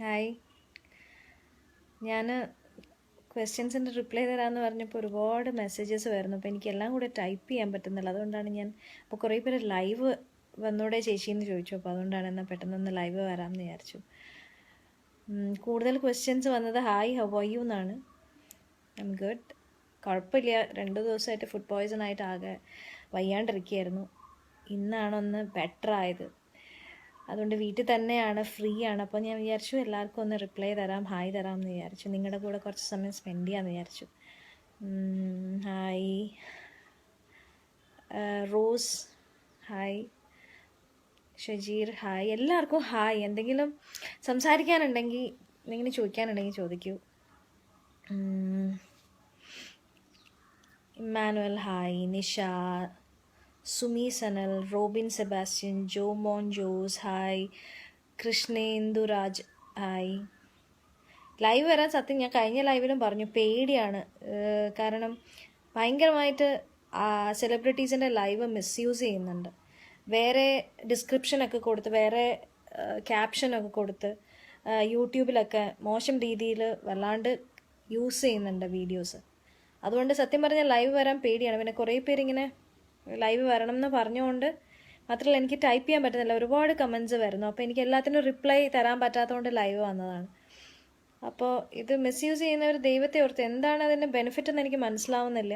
Hi ഞാൻ ക്വസ്റ്റ്യൻസിന്റെ reply തരാമെന്ന് പറഞ്ഞപ്പോൾ ഒരുപാട് മെസ്സേജസ് വരുന്നു. അപ്പോൾ എനിക്ക് എല്ലാം കൂടെ ടൈപ്പ് ചെയ്യാൻ പറ്റുന്നില്ല. അതുകൊണ്ടാണ് ഞാൻ അപ്പോൾ കുറേ പേര് ലൈവ് വന്നൂടെ ചേച്ചി എന്ന് ചോദിച്ചു. അപ്പോൾ അതുകൊണ്ടാണ് എന്നാൽ പെട്ടെന്നൊന്ന് ലൈവ് വരാമെന്ന് വിചാരിച്ചു. കൂടുതൽ ക്വസ്റ്റ്യൻസ് വന്നത് ഹായ് ഹൗ ആർ യു എന്നാണ് ഐ ഗുഡ് കുഴപ്പമില്ല രണ്ട് ദിവസമായിട്ട് ഫുഡ് പോയ്സൺ ആയിട്ട് ആകെ വയ്യാണ്ടിരിക്കുകയായിരുന്നു ഇന്നാണൊന്ന് ബെറ്റർ ആയത്. അതുകൊണ്ട് വീട്ടിൽ തന്നെയാണ് ഫ്രീ ആണ്. അപ്പോൾ ഞാൻ വിചാരിച്ചു എല്ലാവർക്കും ഒന്ന് റിപ്ലൈ തരാം ഹായ് തരാം എന്ന് വിചാരിച്ചു. നിങ്ങളുടെ കൂടെ കുറച്ച് സമയം സ്പെൻഡ് ചെയ്യാമെന്ന് വിചാരിച്ചു. Hi Rose hi Shajeer hi എല്ലാവർക്കും ഹായ് എന്തെങ്കിലും സംസാരിക്കാനുണ്ടെങ്കിൽ എന്തെങ്കിലും ചോദിക്കാനുണ്ടെങ്കിൽ ചോദിക്കൂ. Emmanuel hi Nisha Sumi Sanal Robin Sebastian Jomon Jose hi Krishnendu Raj hi live വരാൻ സത്യം ഞാൻ കഴിഞ്ഞ ലൈവിലും പറഞ്ഞു പേടിയാണ്. കാരണം ഭയങ്കരമായിട്ട് സെലിബ്രിറ്റീസിന്റെ ലൈവ് മിസ്യൂസ് ചെയ്യുന്നുണ്ട്. വേറെ ഡിസ്ക്രിപ്ഷനൊക്കെ കൊടുത്ത് വേറെ ക്യാപ്ഷനൊക്കെ കൊടുത്ത് യൂട്യൂബിലൊക്കെ മോശം രീതിയിൽ വല്ലാണ്ട് യൂസ് ചെയ്യുന്നുണ്ട് വീഡിയോസ് അതുകൊണ്ട് സത്യം പറഞ്ഞാൽ ലൈവ് വരാൻ പേടിയാണ്. പിന്നെ കുറേ പേരിങ്ങനെ ലൈവ് വരണം എന്ന് പറഞ്ഞുകൊണ്ട് മാത്രമല്ല എനിക്ക് ടൈപ്പ് ചെയ്യാൻ പറ്റുന്നില്ല. ഒരുപാട് കമൻസ് വരുന്നു. അപ്പോൾ എനിക്ക് എല്ലാത്തിനും റിപ്ലൈ തരാൻ പറ്റാത്തതുകൊണ്ട് ലൈവ് വന്നതാണ്. അപ്പോൾ ഇത് മിസ്യൂസ് ചെയ്യുന്നവർ ദൈവത്തെ ഓർത്ത് എന്താണ് അതിന്റെ ബെനിഫിറ്റ് എന്ന് എനിക്ക് മനസ്സിലാവുന്നില്ല.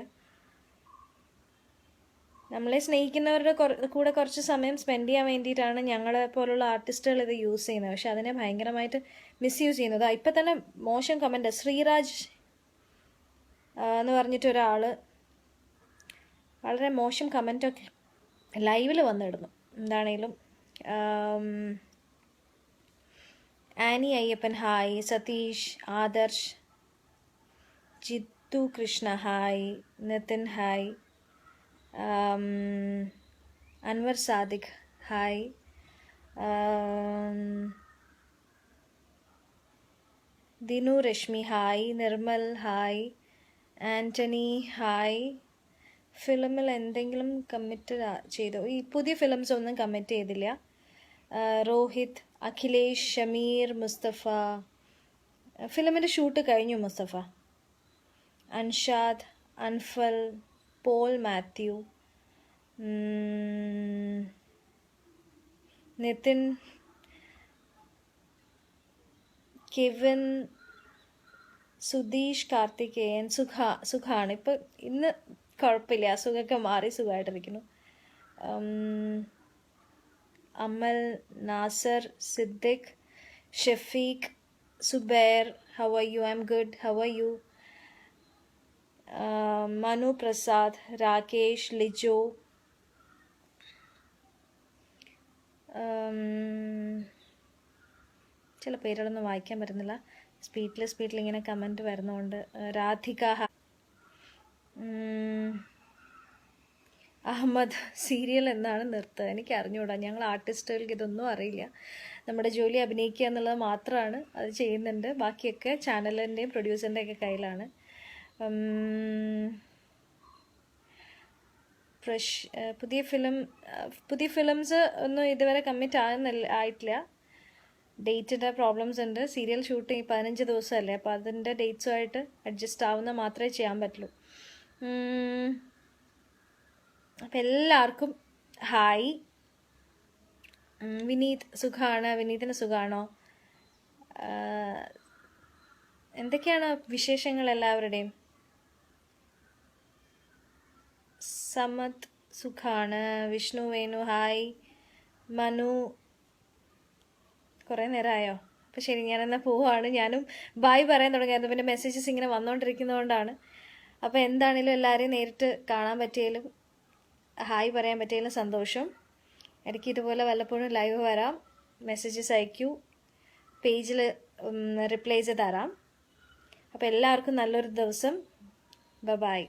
നമ്മളെ സ്നേഹിക്കുന്നവരുടെ കൂടെ കുറച്ച് സമയം സ്പെൻഡ് ചെയ്യാൻ വേണ്ടിയിട്ടാണ് ഞങ്ങളെ പോലുള്ള ആർട്ടിസ്റ്റുകൾ ഇത് യൂസ് ചെയ്യുന്നത്. പക്ഷെ അതിനെ ഭയങ്കരമായിട്ട് മിസ്യൂസ് ചെയ്യുന്നത്. ഇപ്പം തന്നെ മോശം കമന്റ് ശ്രീരാജ് എന്ന് പറഞ്ഞിട്ട് ഒരാൾ വളരെ മോശം കമന്റൊക്കെ ലൈവിൽ വന്നിടുന്നു. എന്താണേലും Annie Ayyappan hi Satheesh Adarsh Jithu Krishna hi Nithin hi Anwar Sadiq hi Dinu Reshmi hi Nirmal hi Antony hi ഫിലിമിൽ എന്തെങ്കിലും കമ്മിറ്റ് ചെയ്തോ? ഈ പുതിയ ഫിലിംസ് ഒന്നും കമ്മിറ്റ് ചെയ്തില്ല. രോഹിത് അഖിലേഷ് ഷമീർ മുസ്തഫ. ഫിലിമിന്റെ ഷൂട്ട് കഴിഞ്ഞു Mustafa. Anshad Anfal Paul Mathew. Nithin Kevin Sudheesh Karthikeyan സുഖ സുഖാണ്. ഇപ്പം ഇന്ന് കുഴപ്പമില്ല. അസുഖമൊക്കെ മാറി സുഖമായിട്ടിരിക്കുന്നു. Amal Nasar Siddique Shafeeq Subair how are you I'm good how are you Manu Prasad Rakesh Lijo. ചില പേരുകളൊന്നും വായിക്കാൻ പറ്റുന്നില്ല. സ്പീഡിൽ സ്പീഡിൽ ഇങ്ങനെ കമന്റ് വരുന്നതുകൊണ്ട് രാധിക അഹമ്മദ് സീരിയൽ എന്നാണ് നിർത്തുക. എനിക്ക് അറിഞ്ഞുകൂടാ ഞങ്ങൾ ആർട്ടിസ്റ്റുകൾക്ക് ഇതൊന്നും അറിയില്ല. നമ്മുടെ ജോലി അഭിനയിക്കുക എന്നുള്ളത് മാത്രമാണ് അത് ചെയ്യുന്നുണ്ട്. ബാക്കിയൊക്കെ ചാനലിന്റെയും പ്രൊഡ്യൂസറിന്റെയൊക്കെ കയ്യിലാണ്. ഫ്രഷ് പുതിയ ഫിലിം പുതിയ ഫിലിംസ് ഒന്നും ഇതുവരെ കമ്മിറ്റ് ആകുന്നില്ല ആയിട്ടില്ല. ഡേറ്റിന്റെ പ്രോബ്ലംസ് ഉണ്ട്. സീരിയൽ ഷൂട്ടിങ് പതിനഞ്ച് ദിവസമല്ലേ? അപ്പോൾ അതിന്റെ ഡേറ്റ്സുമായിട്ട് അഡ്ജസ്റ്റ് ആവുന്ന മാത്രമേ ചെയ്യാൻ പറ്റുള്ളൂ. അപ്പം എല്ലാവർക്കും ഹായ്. വിനീത് സുഖമാണ് വിനീതിന് സുഖമാണോ എന്തൊക്കെയാണ് വിശേഷങ്ങൾ എല്ലാവരുടെയും? സമത് സുഖാണ്. വിഷ്ണു വേണു ഹായ്. മനു. കുറേ നേരമായോ? അപ്പോൾ ശരി ഞാനെന്നാൽ പോവാണ്. ഞാനും ബായ് പറയാൻ തുടങ്ങിയായിരുന്നു. പിന്നെ മെസ്സേജസ് ഇങ്ങനെ വന്നുകൊണ്ടിരിക്കുന്നതുകൊണ്ടാണ് അപ്പോൾ എന്താണേലും എല്ലാവരെയും നേരിട്ട് കാണാൻ പറ്റിയാലും ഹായ് പറയാൻ പറ്റിയാലും സന്തോഷം. ഇടയ്ക്ക് ഇതുപോലെ വല്ലപ്പോഴും ലൈവ് വരാം. മെസ്സേജസ് അയക്കൂ. പേജിൽ റിപ്ലൈ ചെയ്ത് തരാം. അപ്പോൾ എല്ലാവർക്കും നല്ലൊരു ദിവസം. ബ ബായ്